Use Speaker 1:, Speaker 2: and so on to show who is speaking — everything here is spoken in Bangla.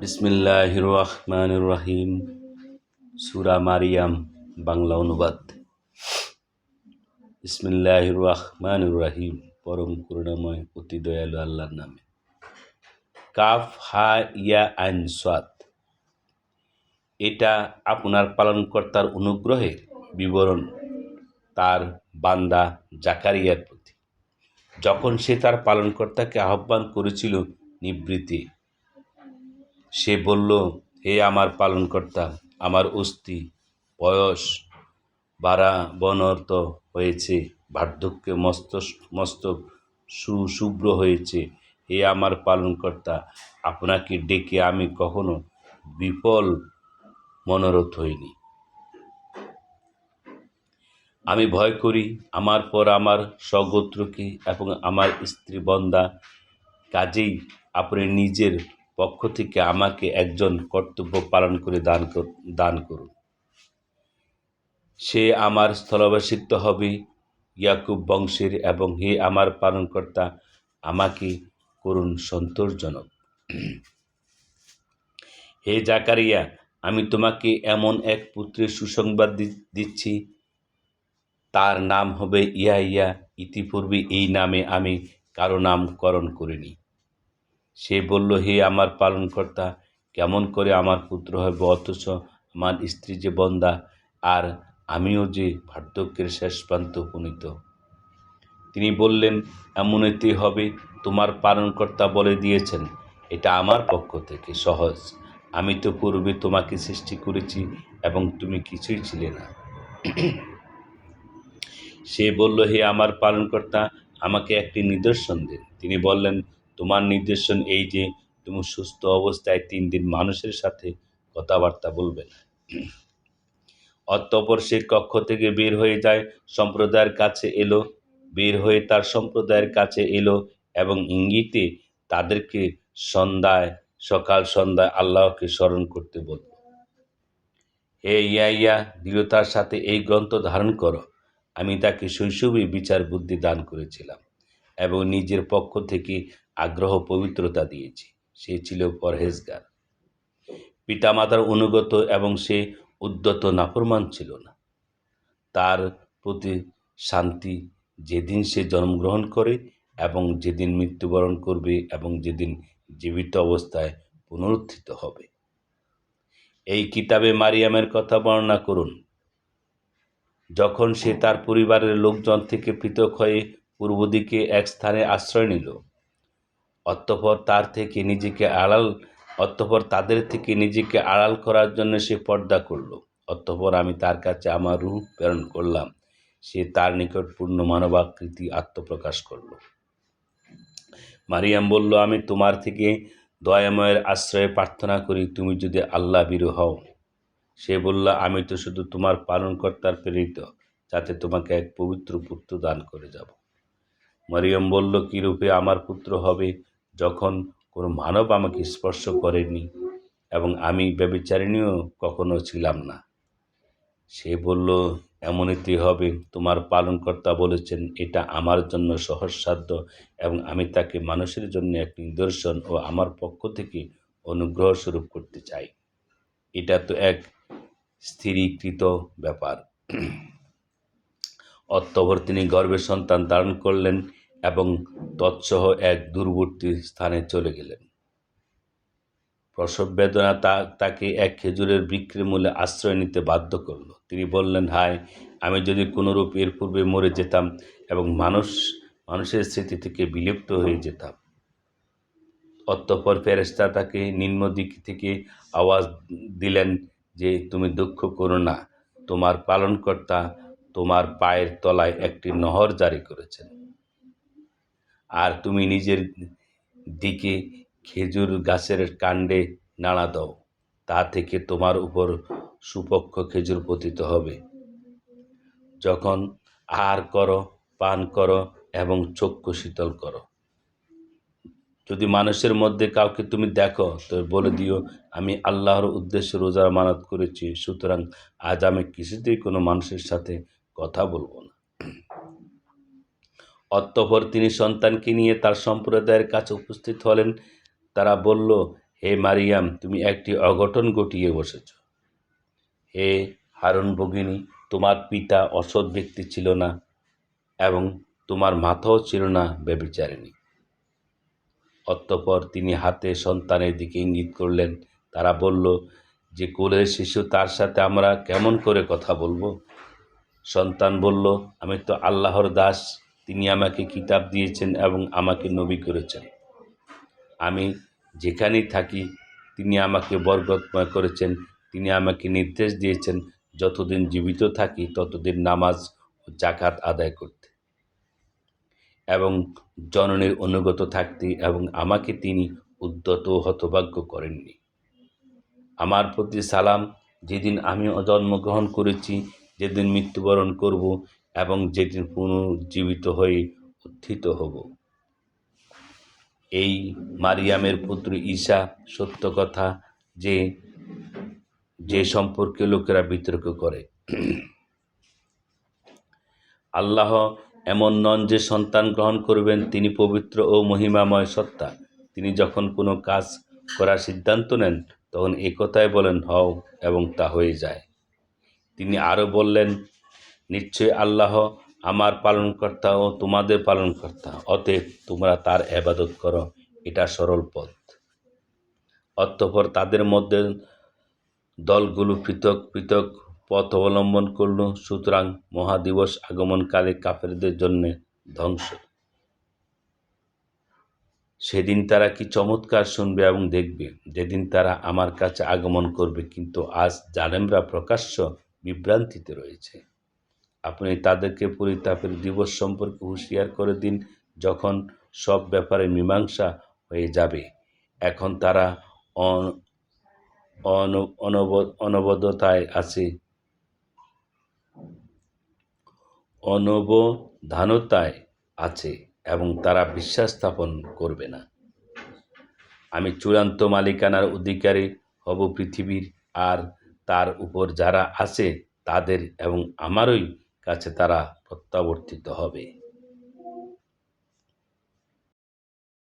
Speaker 1: বিসমিল্লাহ রহমান রাহিম সুরা মারিয়াম, বাংলা অনুবাদ। বিসমিল্লাহ রহমান রাহিম পরম করুণাময়, অতি দয়ালু আল্লাহর নামে। কাফ, হা, ইয়া, আইন সাত এটা আপনার পালনকর্তার অনুগ্রহের বিবরণ, তার বান্দা জাকারিয়ার প্রতি। যখন সে তার পালনকর্তাকে আহ্বান করেছিল নিবৃত্তি সে বলল, হে আমার পালনকর্তা, আমার অস্থি, বয়স বাড়া বনর্ত হয়েছে, বার্ধক্যে মস্ত মস্তক সুশুভ্র হয়েছে। হে আমার পালনকর্তা, আপনাকে ডেকে আমি কখনো বিফল মনোরথ হইনি। আমি ভয় করি, আমার পর আমার স্বগোত্রকে এবং আমার স্ত্রী বন্দা কাজেই আপনি নিজের পক্ষ থেকে আমাকে একজন কর্তব্য পালন করে দান দান করুন। সে আমার স্থলাভিষিক্ত হবে, ইয়াকুব বংশের এবং হে আমার পালনকর্তা, আমাকে করুন সন্তোষজনক। হে জাকারিয়া, আমি তোমাকে এমন এক পুত্রের সুসংবাদ দিচ্ছি। তার নাম হবে ইয়া ইয়া ইতিপূর্বে এই নামে আমি কারও নামকরণ করিনি। সে বলল, হে আমার পালনকর্তা, কেমন করে আমার পুত্র হবে অথচ আমার স্ত্রী যে বন্দা, আর আমিও যে বার্ধক্যের শেষ প্রান্ত উপনীত? তিনি বললেন এমনইতে হবে, তোমার পালনকর্তা বলে দিয়েছেন, এটা আমার পক্ষ থেকে সহজ। আমি তো পূর্বে তোমাকে সৃষ্টি করেছি এবং তুমি কিছুই ছিলে না। সে বলল, হে আমার পালনকর্তা, আমাকে একটি নিদর্শন দিন। তিনি বললেন তোমার নির্দেশন এই যে তুমি সুস্থ অবস্থায় তিন দিন মানুষের সাথে কথাবার্তা বলবে না। অতঃপর সে কক্ষ থেকে বের হয়ে যায়, সম্প্রদায়ের কাছে এলো, বের হয়ে তার সম্প্রদায়ের কাছে এলো এবং ইঙ্গিতে তাদেরকে সন্ধ্যায়, সকাল সন্ধ্যায় আল্লাহকে স্মরণ করতে বলল, হে ইয়া ইয়া দৃঢ়তার সাথে এই গ্রন্থ ধারণ করো। আমি তাকে শৈশবে বিচার বুদ্ধি দান করেছিলাম। এবং নিজের পক্ষ থেকে আগ্রহ, পবিত্রতা দিয়েছি। সে ছিল পরহেজগার। পিতামাতার অনুগত এবং সে উদ্যত নাফরমান ছিল না। তার প্রতি শান্তি যেদিন সে জন্মগ্রহণ করে এবং যেদিন মৃত্যুবরণ করবে এবং যেদিন জীবিত অবস্থায় পুনরুত্থিত হবে। এই কিতাবে মারিয়ামের কথা বর্ণনা করুন। যখন সে তার পরিবারের লোকজন থেকে পৃথক হয়ে পূর্ব দিকে এক স্থানে আশ্রয় নিল। অতঃপর তার থেকে নিজেকে আড়াল, অতঃপর তাদের থেকে নিজেকে আড়াল করার জন্য সে পর্দা করল। অতঃপর আমি তার কাছে আমার রূপ প্রেরণ করলাম। সে তার নিকট পূর্ণ মানবাকৃতি আত্মপ্রকাশ করল। মারিয়াম বলল, আমি তোমার থেকে দয়াময়ের আশ্রয়ে প্রার্থনা করি, তুমি যদি আল্লাহ বিরু হও। সে বলল, আমি তো শুধু তোমার পালনকর্তার প্রেরিত, যাতে তোমাকে এক পবিত্র পুত্র দান করে যাব। মরিয়ম বলল কীরূপে আমার পুত্র হবে যখন কোনো মানব আমাকে স্পর্শ করেনি এবং আমি ব্যবিচারিণীও কখনো ছিলাম না? সে বলল এমনইতে হবে। তোমার পালনকর্তা বলেছেন, এটা আমার জন্য সহজসাধ্য এবং আমি তাকে মানুষের জন্য এক নিদর্শন ও আমার পক্ষ থেকে অনুগ্রহ স্বরূপ করতে চাই। এটা তো এক স্থিরীকৃত ব্যাপার। অতঃপর তিনি গর্ভে সন্তান ধারণ করলেন। এবং তৎসহ এক দূরবর্তী স্থানে চলে গেলেন। প্রসব বেদনা তা, তাকে এক খেজুরের বৃক্ষের মূলে আশ্রয় নিতে বাধ্য করল। তিনি বললেন, হায়, আমি যদি কোনোরূপ এর পূর্বে মরে যেতাম এবং মানুষ, মানুষের স্মৃতি থেকে বিলুপ্ত হয়ে যেতাম, অতঃপর ফেরেস্তা তাকে নিম্ন দিক থেকে আওয়াজ দিলেন যে, তুমি দুঃখ করো না। তোমার পালনকর্তা তোমার পায়ের তলায় একটি নহর জারি করেছেন। আর তুমি নিজের দিকে খেজুর গাছের কাণ্ডে নাড়া দাও। তা থেকে তোমার উপর সুপক্ষ খেজুর পতিত হবে। যখন আহার করো, পান করো এবং চক্ষু শীতল করো। যদি মানুষের মধ্যে কাউকে তুমি দেখো, তো বলে দিও, আমি আল্লাহর উদ্দেশ্যে রোজার মানত করেছি, সুতরাং আজ আমি কিছুতেই কোনো মানুষের সাথে কথা বলব না। অতঃপর তিনি সন্তানকে নিয়ে তার সম্প্রদায়ের কাছে উপস্থিত হলেন। তারা বলল, হে মারিয়াম, তুমি একটি অঘটন ঘটিয়ে বসেছ। হে হারুন ভগিনী, তোমার পিতা অসৎ ব্যক্তি ছিল না এবং তোমার মাথাও ছিল না ব্যবিচারিণী অতঃপর তিনি হাতে সন্তানের দিকে ইঙ্গিত করলেন। তারা বলল, যে কোলের শিশু, তার সাথে আমরা কেমন করে কথা বলব? সন্তান বলল, আমি তো আল্লাহর দাস তিনি আমাকে কিতাব দিয়েছেন এবং আমাকে নবী করেছেন। আমি যেখানেই থাকি, তিনি আমাকে বরকতময় করেছেন, তিনি আমাকে নির্দেশ দিয়েছেন, যতদিন জীবিত থাকি, ততদিন নামাজ ও জাকাত আদায় করতে। এবং জননীর অনুগত থাকতে এবং আমাকে তিনি উদ্যত হতভাগ্য করেননি। আমার প্রতি সালাম, যেদিন আমি জন্মগ্রহণ করেছি, যেদিন মৃত্যুবরণ করব এবং যেদিন পুনর্জীবিত হয়ে উত্থিত হব। এই মারিয়ামের পুত্র ঈশা সত্য কথা যে যে সম্পর্কে লোকেরা বিতর্ক করে। আল্লাহ এমন নন যে সন্তান গ্রহণ করবেন, তিনি পবিত্র ও মহিমাময় সত্তা। তিনি যখন কোনো কাজ করার সিদ্ধান্ত নেন, তখন একথায় বলেন, হও, এবং তা হয়ে যায়। তিনি আরও বললেন নিশ্চয়ই আল্লাহ আমার পালনকর্তা ও তোমাদের পালনকর্তা, অতএব তোমরা তার এবাদত করো, এটা সরল পথ। অতঃপর তাদের মধ্যে দলগুলো পৃথক পৃথক পথ অবলম্বন করল, সুতরাং মহাদিবস আগমনকালে কাফেরদের জন্য ধ্বংস। সেদিন তারা কি চমৎকার শুনবে এবং দেখবে? যেদিন তারা আমার কাছে আগমন করবে, কিন্তু আজ জালেমরা প্রকাশ্য বিভ্রান্তিতে রয়েছে। আপনি তাদেরকে পরিতাপের দিবস সম্পর্কে হুঁশিয়ার করে দিন যখন সব ব্যাপারে মীমাংসা হয়ে যাবে। এখন তারা অন- অন- অনব- অনবদ্যতায় আছে। অনবধানতায় আছে এবং তারা বিশ্বাস স্থাপন করবে না। আমি চূড়ান্ত মালিকানার অধিকারী হব পৃথিবীর, আর তার উপর যারা আছে তাদের এবং আমারই কাছে তারা প্রত্যাবর্তিত হবে।